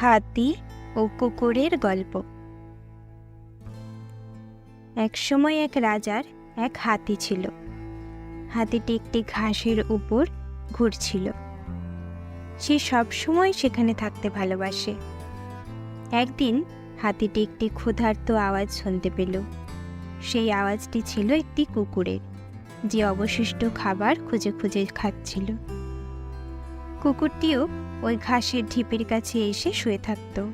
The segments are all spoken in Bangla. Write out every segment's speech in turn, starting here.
হাতি ও কুকুরের গল্প। একসময় এক রাজার এক হাতি ছিল। হাতিটি একটি ঘাসের উপর ঘুরছিল। সে সবসময় সেখানে থাকতে ভালোবাসে। একদিন হাতিটি একটি ক্ষুধার্ত আওয়াজ শুনতে পেল। সেই আওয়াজটি ছিল একটি কুকুরের, যে অবশিষ্ট খাবার খুঁজে খুঁজে খাচ্ছিল। কুকুরটিও ওই ঘাসের ঢিপির কাছে এসে শুয়ে থাকত।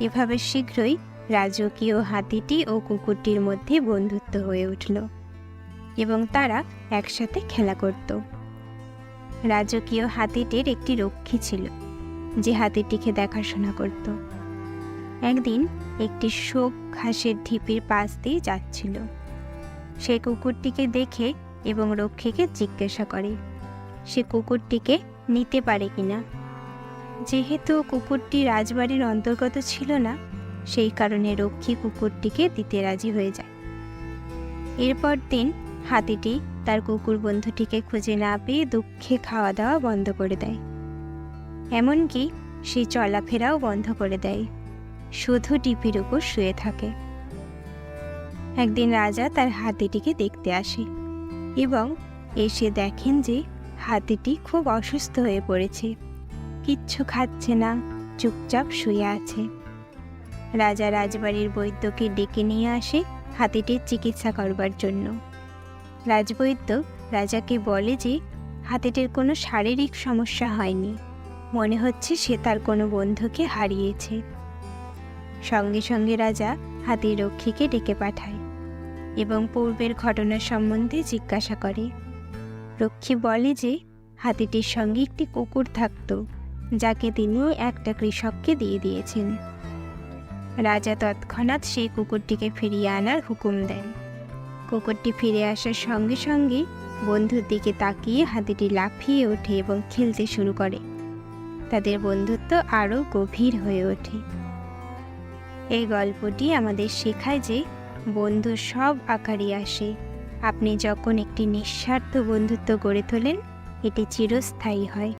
এভাবে শীঘ্রই রাজকীয় হাতিটি ও কুকুরটির মধ্যে বন্ধুত্ব হয়ে উঠল এবং তারা একসাথে খেলা করত। রাজকীয় হাতিটির একটি রক্ষী ছিল, যে হাতিটিকে দেখাশোনা করত। একদিন একটি শোক ঘাসের ঢিপির পাশ দিয়ে যাচ্ছিল। সে কুকুরটিকে দেখে এবং রক্ষীকে জিজ্ঞাসা করে, সে কুকুরটিকে নিতে পারে কিনা যেহেতু কুকুরটি রাজবাড়ির অন্তর্গত ছিল না, সেই কারণে রক্ষী কুকুরটিকে দিতে রাজি হয়ে যায়। এরপর দিন হাতিটি তার কুকুর বন্ধুটিকে খুঁজে না পেয়ে দুঃখে খাওয়া দাওয়া বন্ধ করে দেয়। এমনকি সে চলাফেরাও বন্ধ করে দেয়। শুধু টিপির উপর শুয়ে থাকে। একদিন রাজা তার হাতিটিকে দেখতে আসে এবং এসে দেখেন যে হাতিটি খুব অসুস্থ হয়ে পড়েছে। কিচ্ছু খাচ্ছে না, চুপচাপ শুয়ে আছে। রাজা রাজবাড়ির বৈদ্যকে ডেকে নিয়ে আসে হাতিটির চিকিৎসা করবার জন্য। রাজবৈদ্য রাজাকে বলে যে, হাতিটির কোনো শারীরিক সমস্যা হয়নি। মনে হচ্ছে সে তার কোনো বন্ধুকে হারিয়েছে। সঙ্গে সঙ্গে রাজা হাতির রক্ষীকে ডেকে পাঠায় এবং পূর্বের ঘটনা সম্বন্ধে জিজ্ঞাসা করে। রক্ষী বলে যে, হাতিটির সঙ্গে একটি কুকুর থাকত, যাকে তিনি একটা কৃষককে দিয়ে দিয়েছেন। রাজা তৎক্ষণাৎ সেই কুকুরটিকে ফিরিয়ে আনার হুকুম দেন। কুকুরটি ফিরে আসার সঙ্গে সঙ্গে বন্ধুর দিকে তাকিয়ে হাতিটি লাফিয়ে ওঠে এবং খেলতে শুরু করে। তাদের বন্ধুত্ব আরও গভীর হয়ে ওঠে। এই গল্পটি আমাদের শেখায় যে বন্ধু সব আকারই আসে। আপনি যখন একটি নিঃস্বার্থ বন্ধুত্ব গড়ে তোলেন এটি চিরস্থায়ী হয়।